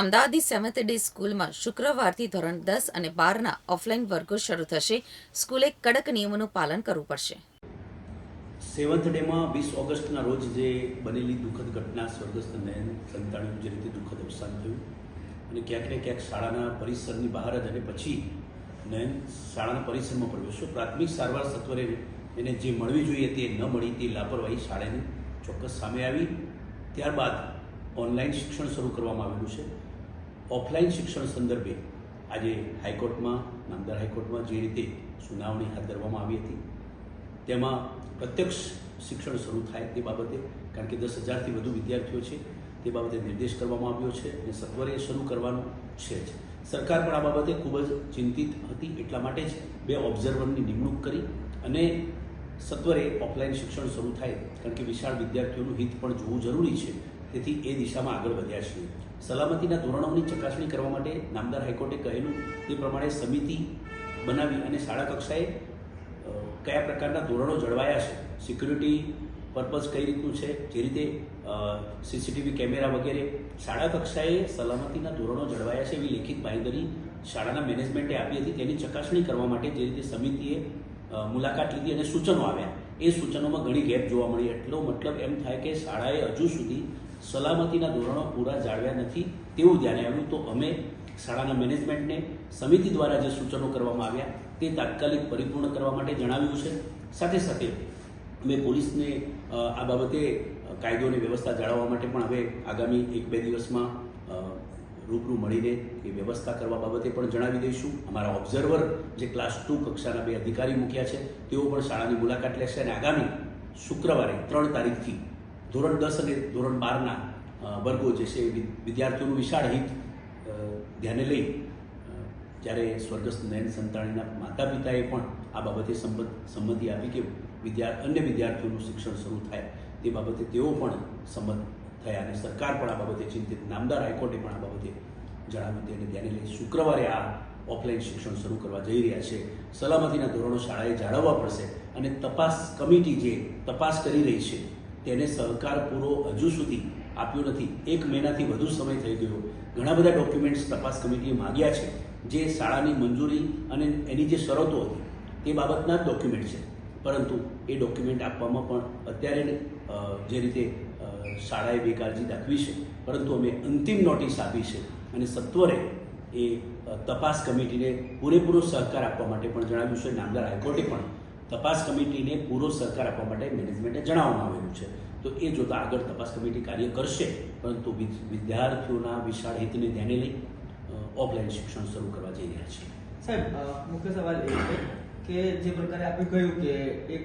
અમદાવાદી seventh day સ્કૂલમાં શુક્રવારથી ધોરણ દસ અને બારના ઓફલાઈન વર્ગો શરૂ થશે. સ્કૂલે કડક નિયમોનું પાલન કરવું પડશે. સેવન્થ ડેમાં વીસ ઓગસ્ટના રોજ જે બનેલી દુઃખદ ઘટના, સ્વર્ગસ્થ નયન સંતાણીનું જે રીતે દુઃખદ અવસાન થયું અને ક્યાંક ને ક્યાંક શાળાના પરિસરની બહાર જ અને પછી નયન શાળાના પરિસરમાં પ્રવેશ્યો પ્રાથમિક સારવાર સત્વરે એને જે મળવી જોઈએ તે ન મળી તે લાપરવાહી શાળાની ચોક્કસ સામે આવી. ત્યારબાદ ઓનલાઈન શિક્ષણ શરૂ કરવામાં આવેલું છે. ઓફલાઈન શિક્ષણ સંદર્ભે આજે હાઈકોર્ટમાં, નામદાર હાઈકોર્ટમાં જે રીતે સુનાવણી હાથ ધરવામાં આવી હતી, તેમાં પ્રત્યક્ષ શિક્ષણ શરૂ થાય તે બાબતે, કારણ કે દસ હજારથી વધુ વિદ્યાર્થીઓ છે, તે બાબતે નિર્દેશ કરવામાં આવ્યો છે અને સત્વરે શરૂ કરવાનું છે જ. સરકાર પણ આ બાબતે ખૂબ જ ચિંતિત હતી, એટલા માટે જ બે ઓબ્ઝર્વરની નિમણૂક કરી અને સત્વરે ઓફલાઈન શિક્ષણ શરૂ થાય, કારણ કે વિશાળ વિદ્યાર્થીઓનું હિત પણ જોવું જરૂરી છે. તેથી એ દિશામાં આગળ વધ્યા છીએ. સલામતીના ધોરણોની ચકાસણી કરવા માટે નામદાર હાઈકોર્ટે કહેલું તે પ્રમાણે સમિતિ બનાવી અને શાળા કક્ષાએ કયા પ્રકારના ધોરણો જળવાયા છે, સિક્યુરિટી પર્પઝ કઈ રીતનું છે, જે રીતે સીસીટીવી કેમેરા વગેરે, શાળા કક્ષાએ સલામતીના ધોરણો જળવાયા છે એવી લેખિત બાંયધરી શાળાના મેનેજમેન્ટે આપી હતી. તેની ચકાસણી કરવા માટે જે રીતે સમિતિએ મુલાકાત લીધી અને સૂચનો આવ્યા. એ સૂચનોમાં ઘણી ગેપ જોવા મળી. એટલો મતલબ એમ થાય કે શાળાએ હજુ સુધી સલામતીના ધોરણો પૂરા જાળવ્યા નથી તેવું ધ્યાને આવ્યું. તો અમે શાળાના મેનેજમેન્ટને સમિતિ દ્વારા જે સૂચનો કરવામાં આવ્યા તે તાત્કાલિક પરિપૂર્ણ કરવા માટે જણાવ્યું છે. સાથે સાથે અમે પોલીસને આ બાબતે કાયદો અને વ્યવસ્થા જાળવવા માટે પણ હવે આગામી એક બે દિવસમાં રૂબરૂ મળીને એ વ્યવસ્થા કરવા બાબતે પણ જણાવી દઈશું. અમારા ઓબ્ઝર્વર જે ક્લાસ ટુ કક્ષાના બે અધિકારી મૂક્યા છે, તેઓ પણ શાળાની મુલાકાત લેશે અને આગામી શુક્રવારે ત્રણ તારીખથી ધોરણ દસ અને ધોરણ બારના વર્ગો જે છે વિદ્યાર્થીઓનું વિશાળ હિત ધ્યાને લઈ જ્યારે સ્વર્ગસ્થ નયન સંતાણીના માતા પિતાએ પણ આ બાબતે સંબંધ, સંમતિ આપી કે વિદ્યા, અન્ય વિદ્યાર્થીઓનું શિક્ષણ શરૂ થાય તે બાબતે તેઓ પણ સંમત થયા અને સરકાર પણ આ બાબતે ચિંતિત, નામદાર હાઈકોર્ટે પણ આ બાબતે જણાવ્યું અને ધ્યાને લઈ શુક્રવારે આ ઓફલાઈન શિક્ષણ શરૂ કરવા જઈ રહ્યા છે. સલામતીના ધોરણો શાળાએ જાળવવા પડશે અને તપાસ કમિટી જે તપાસ કરી રહી છે, તેને સહકાર પૂરો હજુ સુધી આપ્યો નથી. એક મહિનાથી વધુ સમય થઈ ગયો. ઘણા બધા ડોક્યુમેન્ટ્સ તપાસ કમિટીએ માગ્યા છે. જે શાળાની મંજૂરી અને એની જે શરતો હતી, તે બાબતના ડોક્યુમેન્ટ છે. પરંતુ એ ડોક્યુમેન્ટ આપવામાં પણ અત્યારે જે રીતે શાળાએ બેકાળજી દાખવી છે, પરંતુ અમે અંતિમ નોટિસ આપી છે અને સત્વરે એ તપાસ કમિટીને પૂરેપૂરો સહકાર આપવા માટે પણ જણાવ્યું છે. નામદાર હાઈકોર્ટે પણ તપાસ કમિટીને પૂરો સહકાર આપવા માટે મેનેજમેન્ટે જણાવવામાં આવેલું છે. તો એ જોતાં આગળ તપાસ કમિટી કાર્ય કરશે, પરંતુ વિદ્યાર્થીઓના વિશાળ હિતને ધ્યાને લઈ ઓફલાઈન શિક્ષણ શરૂ કરવા જઈ રહ્યા છીએ. સાહેબ મુખ્ય સવાલ એ છે કે જે પ્રકારે આપણે કહ્યું કે એક